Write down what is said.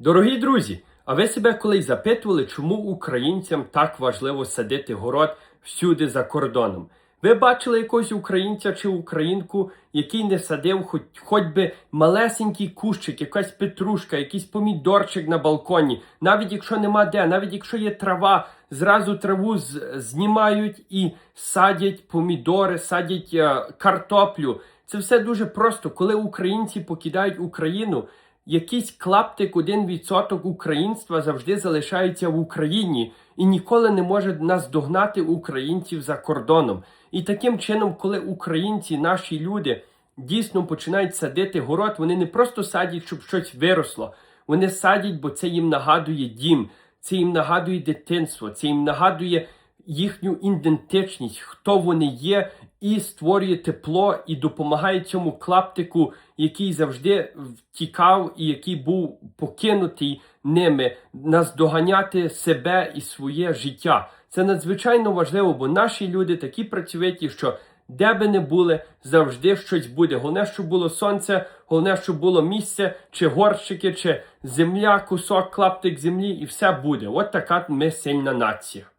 Дорогі друзі, а ви себе колись запитували, чому українцям так важливо садити город всюди за кордоном? Ви бачили якогось українця чи українку, який не садив хоч, хоч би малесенький кущик, якась петрушка, якийсь помідорчик на балконі, навіть якщо нема де, навіть якщо є трава, зразу траву знімають і садять помідори, садять е, картоплю. Це все дуже просто. Коли українці покидають Україну, якийсь клаптик, один відсоток українства завжди залишається в Україні і ніколи не може наздогнати українців за кордоном. І таким чином, коли українці, наші люди, дійсно починають садити город, вони не просто садять, щоб щось виросло. Вони садять, бо це їм нагадує дім, це їм нагадує дитинство, це їм нагадує їхню ідентичність, хто вони є, і створює тепло і допомагає цьому клаптику, який завжди втікав і який був покинутий ними, наздоганяти себе і своє життя. Це надзвичайно важливо, бо наші люди такі працьовиті, що де би не були, завжди щось буде. Головне, щоб було сонце, головне, щоб було місце, чи горщики, чи земля, кусок, клаптик землі, і все буде. От така ми сильна нація.